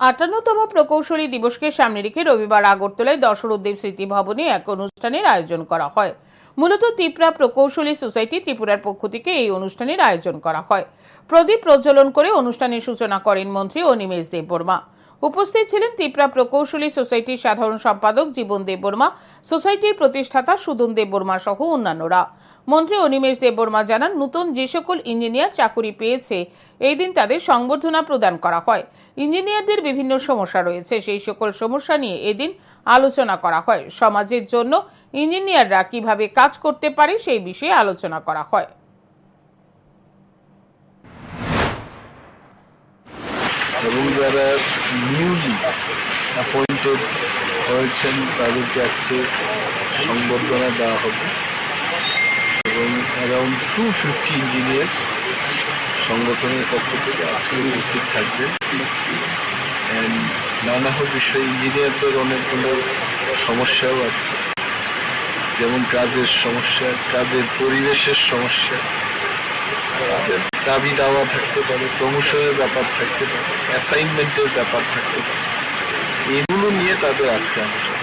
আটান্নতম প্রকৌশলী দিবসকে সামনে রেখে রবিবার আগরতলায় দশরথদেব স্মৃতি ভবনে এক অনুষ্ঠানের আয়োজন করা হয়। মূলত ত্রিপুরা প্রকৌশলী সোসাইটি ত্রিপুরার পক্ষ থেকে এই অনুষ্ঠানের আয়োজন করা হয়। প্রদীপ প্রজ্বলন করে অনুষ্ঠানের সূচনা করেন মন্ত্রী অনিমেষ দেববর্মা। উপস্থিত ছিলেন ত্রিপুরা প্রকৌশলী সোসাইটির সাধারণ সম্পাদক জীবন দেববর্মা, সোসাইটির প্রতিষ্ঠাতা সুদন দেববর্মা সহ অন্যান্যরা। মন্ত্রী অনিমেষ দেববর্মা জানান, নতুন যে সকল ইঞ্জিনিয়ার চাকুরি পেয়েছে, এই দিন তাদের সংবর্ধনা প্রদান করা হয়। ইঞ্জিনিয়ারদের বিভিন্ন সমস্যা রয়েছে, সেই সকল সমস্যা নিয়ে এদিন আলোচনা করা হয়। সমাজের জন্য ইঞ্জিনিয়াররা কীভাবে কাজ করতে পারে, সেই বিষয়ে আলোচনা করা হয়। এবং যারা নিউলি অ্যাপয়েন্টেড হয়েছেন, তাদেরকে আজকে সংবর্ধনা দেওয়া হবে। এবং অ্যারাউন্ড টু ফিফটি ইঞ্জিনিয়ার সংগঠনের পক্ষ থেকে আজকে উপস্থিত থাকবেন। অ্যান্ড নানা বিষয়ে ইঞ্জিনিয়ারদের অনেকগুলো সমস্যাও আছে। যেমন কাজের সমস্যা, কাজের পরিবেশের সমস্যা দাবি দাওয়া থাকতে পারে, প্রমোশনের ব্যাপার থাকতে পারে অ্যাসাইনমেন্টের ব্যাপার থাকতে পারে। এগুলো নিয়ে তাদের আজকে আলোচনা।